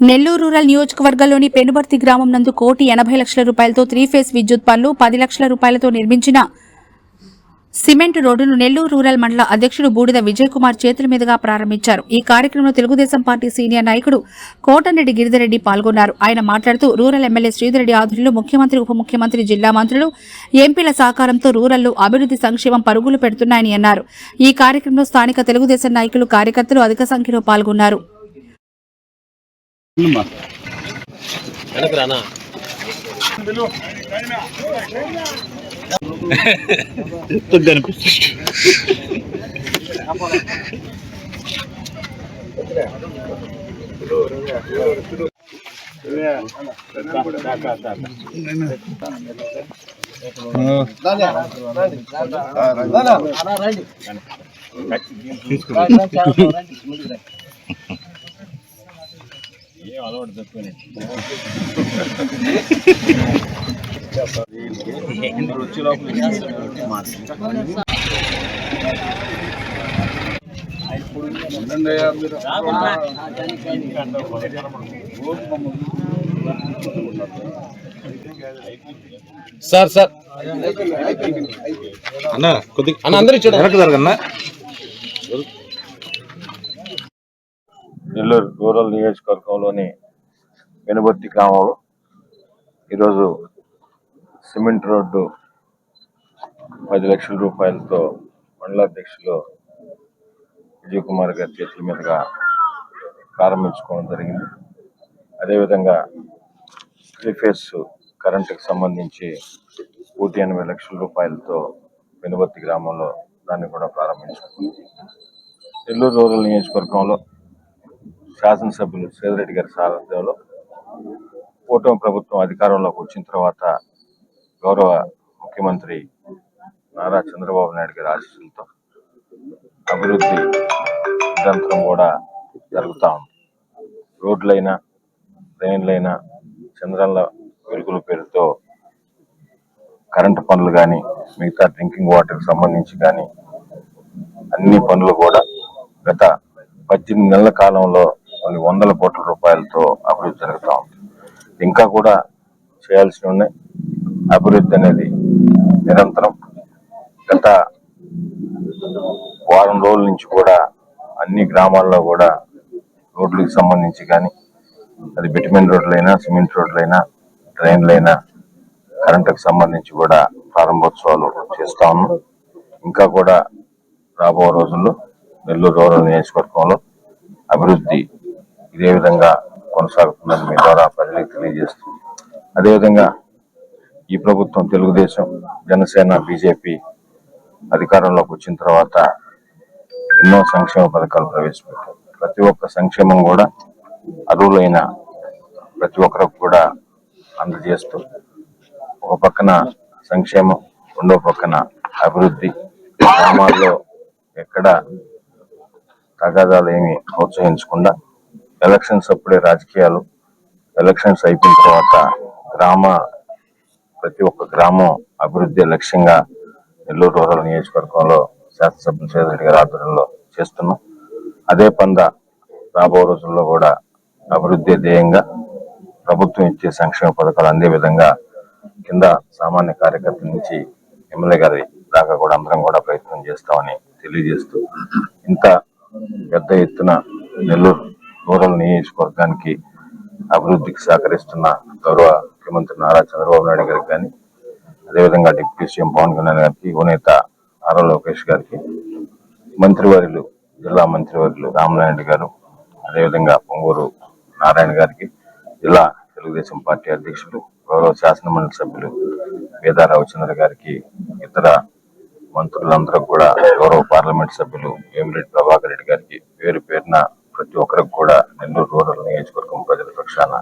Nellore rural నియోజకవర్గంలోని పెనుబర్తి గ్రామం నందు కోటి ఎనభై లక్షల రూపాయలతో త్రీ ఫేస్ విద్యుత్ పనులు పది లక్షల రూపాయలతో నిర్మించిన సిమెంట్ రోడ్డును నెల్లూరు రూరల్ మండల అధ్యక్షుడు బూడిద విజయ్ కుమార్ చేతుల మీదుగా ప్రారంభించారు. ఈ కార్యక్రమంలో తెలుగుదేశం పార్టీ సీనియర్ నాయకుడు కోటంరెడ్డి గిరిధిరెడ్డి పాల్గొన్నారు. ఆయన మాట్లాడుతూ రూరల్ ఎమ్మెల్యే శ్రీధరెడ్డి ఆధ్వర్యంలో ముఖ్యమంత్రి ఉప ముఖ్యమంత్రి జిల్లా మంత్రులు ఎంపీల సహకారంతో రూరల్లో అభివృద్ధి సంక్షేమం పరుగులు పెడుతున్నాయని అన్నారు. ఈ కార్యక్రమంలో స్థానిక తెలుగుదేశం నాయకులు కార్యకర్తలు అధిక సంఖ్యలో పాల్గొన్నారు. వెనక్కి రానా ఏం అలవాటు తక్కువనే రుచి లోపల సార్ సార్ అన్న కొద్దిగా అన్న అందరూ ఇచ్చాడు వెనక్కి జరగన్నా నెల్లూరు రూరల్ నియోజకవర్గంలోని వెనుబర్తి గ్రామంలో ఈరోజు సిమెంట్ రోడ్డు పది లక్షల రూపాయలతో మండలాధ్యక్షులు విజయ్ కుమార్ గారి చేతుల మీదుగా ప్రారంభించుకోవడం జరిగింది. అదేవిధంగా త్రీ ఫేస్ కరెంటుకి సంబంధించి కోటి ఎనభై లక్షల రూపాయలతో వెనుబర్తి గ్రామంలో దాన్ని కూడా ప్రారంభించుకున్నాం. నెల్లూరు రూరల్ నియోజకవర్గంలో శాసనసభ్యులు సేదిరెడ్డి గారి సారథ్యంలో కూటమి ప్రభుత్వం అధికారంలోకి వచ్చిన తర్వాత గౌరవ ముఖ్యమంత్రి నారా చంద్రబాబు నాయుడు గారి ఆశీస్సులతో అభివృద్ధి నిరంతరం కూడా జరుగుతూ ఉంది. రోడ్లైనా ట్రైన్లైనా చంద్రన్ల వెలుగుల పేరుతో కరెంటు పనులు కానీ మిగతా డ్రింకింగ్ వాటర్కి సంబంధించి కానీ అన్ని పనులు కూడా గత పద్దెనిమిది నెలల కాలంలో కొన్ని వందల కోట్ల రూపాయలతో అభివృద్ధి జరుగుతూ ఉంది. ఇంకా కూడా చేయాల్సి ఉన్నాయి. అభివృద్ధి అనేది నిరంతరం. గత వారం రోజుల నుంచి కూడా అన్ని గ్రామాల్లో కూడా రోడ్లకు సంబంధించి కానీ అది బిటమిన్ రోడ్లైనా సిమెంట్ రోడ్లైనా ట్రైన్లైనా కరెంటుకు సంబంధించి కూడా ప్రారంభోత్సవాలు చేస్తా ఉన్నాం. ఇంకా కూడా రాబో రోజుల్లో నెల్లూరు రూరల్ నియోజకవర్గంలో అభివృద్ధి ఇదే విధంగా కొనసాగుతుందని మీ ద్వారా ప్రజలకు తెలియజేస్తుంది అదేవిధంగా ఈ ప్రభుత్వం తెలుగుదేశం జనసేన బీజేపీ అధికారంలోకి వచ్చిన తర్వాత ఎన్నో సంక్షేమ పథకాలు ప్రవేశపెట్టారు ప్రతి ఒక్క సంక్షేమం కూడా అర్హులైన ప్రతి ఒక్కరికి కూడా అందజేస్తూ ఒక పక్కన సంక్షేమం రెండో పక్కన అభివృద్ధి గ్రామాల్లో ఎక్కడ తగాదాలు ఏమి ప్రోత్సహించకుండా ఎలక్షన్స్ అప్పుడే రాజకీయాలు ఎలక్షన్స్ అయిపోయిన తర్వాత గ్రామ ప్రతి ఒక్క గ్రామం అభివృద్ధి లక్ష్యంగా నెల్లూరు రూరల్ నియోజకవర్గంలో శాసనసభ్యులు సేదరెడ్డి గారి ఆధ్వర్యంలో చేస్తున్నాం. అదే పంద రాబో రోజుల్లో కూడా అభివృద్ధి ధ్యేయంగా ప్రభుత్వం ఇచ్చే సంక్షేమ పథకాలు అందే విధంగా కింద సామాన్య కార్యకర్తల నుంచి ఎమ్మెల్యే గారి దాకా కూడా అందరం కూడా ప్రయత్నం చేస్తామని తెలియజేస్తూ ఇంత పెద్ద ఎత్తున నెల్లూరు రూరల్ నియోజకవర్గానికి అభివృద్ధికి సహకరిస్తున్న గౌరవ ముఖ్యమంత్రి నారా చంద్రబాబు నాయుడు గారికి కానీ అదేవిధంగా డిప్యూటీ సీఎం పవన్ కళ్యాణ్ గారికి యువనేత నారా లోకేష్ గారికి మంత్రివర్యులు జిల్లా మంత్రివర్యులు రామనాయుడు గారు అదేవిధంగా పొంగూరు నారాయణ గారికి జిల్లా తెలుగుదేశం పార్టీ అధ్యక్షులు గౌరవ శాసనమండలి సభ్యులు వేదా రవిచంద్ర గారికి ఇతర మంత్రులందరూ కూడా గౌరవ పార్లమెంట్ సభ్యులు వేమిరెడ్డి ప్రభాకర్ రెడ్డి గారికి పేరు పేరున ప్రతి ఒక్కరికి కూడా